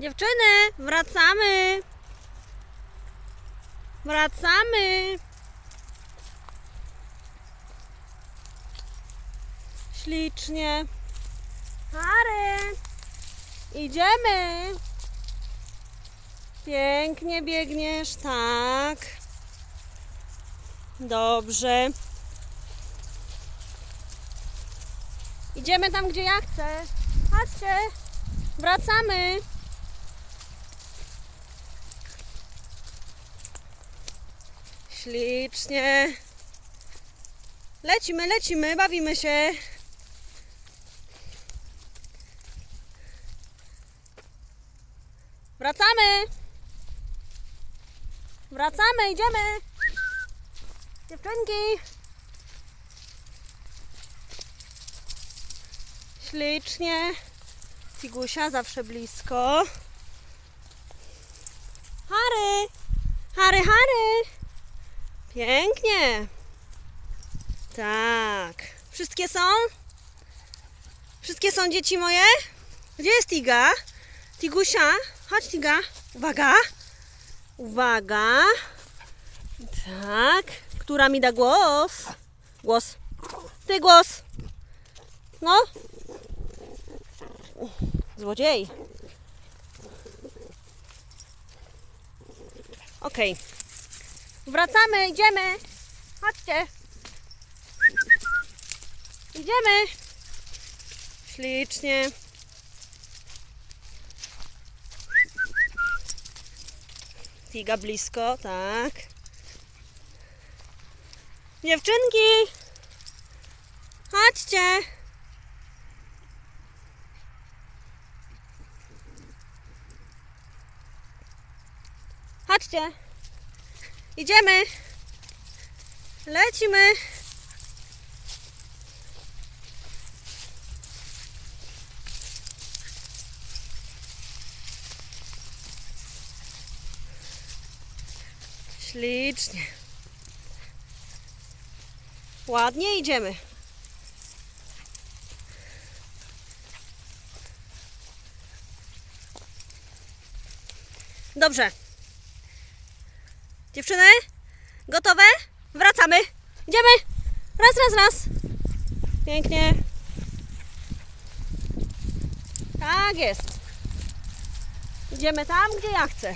Dziewczyny, wracamy. Wracamy. Ślicznie. Harry. Idziemy. Pięknie biegniesz, tak. Dobrze. Idziemy tam, gdzie ja chcę. Chodźcie. Wracamy. Ślicznie. Lecimy, lecimy, bawimy się. Wracamy. Wracamy, idziemy. Dziewczynki. Ślicznie. Figusia zawsze blisko. Harry! Harry, Harry! Pięknie. Tak. Wszystkie są? Wszystkie są dzieci moje? Gdzie jest Tiga? Tigusia? Chodź Tiga. Uwaga. Uwaga. Tak. Która mi da głos? Głos. Ty głos. No. Złodziej. Okej. Wracamy, idziemy. Chodźcie. Idziemy. Ślicznie. Tiga blisko, tak. Dziewczynki. Chodźcie. Chodźcie. Idziemy. Lecimy. Ślicznie. Ładnie idziemy. Dobrze. Dziewczyny, gotowe? Wracamy. Idziemy. Raz, raz, raz. Pięknie. Tak jest. Idziemy tam, gdzie ja chcę.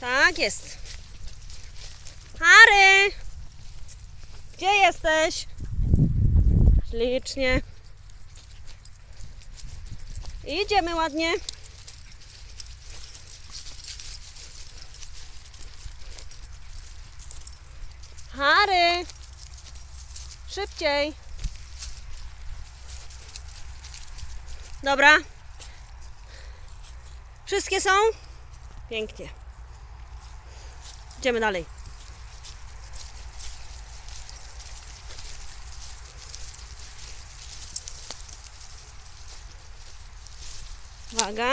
Tak jest. Harry! Gdzie jesteś? Ślicznie. Idziemy ładnie. Harry! Szybciej. Dobra. Wszystkie są? Pięknie. Idziemy dalej. Uwaga.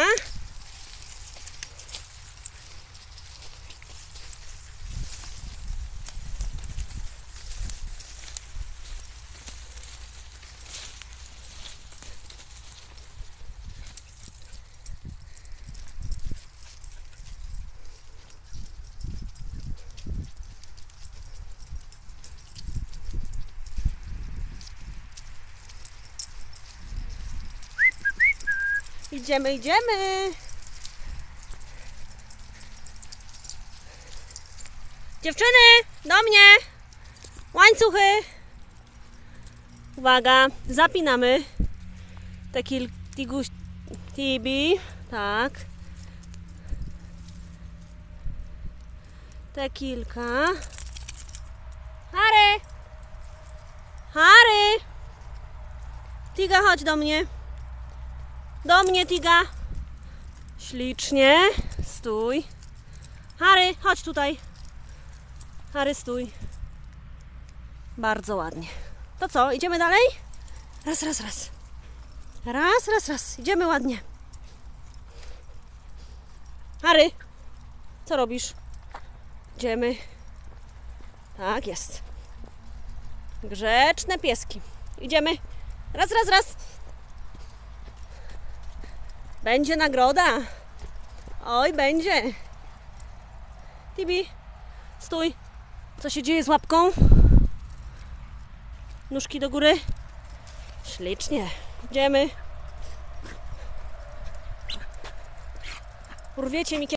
Idziemy, idziemy. Dziewczyny, do mnie. Łańcuchy. Uwaga, zapinamy. Te kil... Tiguś... Tibi. Tak. Te kilka. Harry! Harry! Tiga, chodź do mnie. Do mnie, Tiga. Ślicznie. Stój. Harry, chodź tutaj. Harry, stój. Bardzo ładnie. To co, idziemy dalej? Raz, raz, raz. Raz, raz, raz. Idziemy ładnie. Harry, co robisz? Idziemy. Tak jest. Grzeczne pieski. Idziemy. Raz, raz, raz. Będzie nagroda. Oj, będzie. Tibi, stój. Co się dzieje z łapką? Nóżki do góry. Ślicznie. Idziemy. Urwiecie mi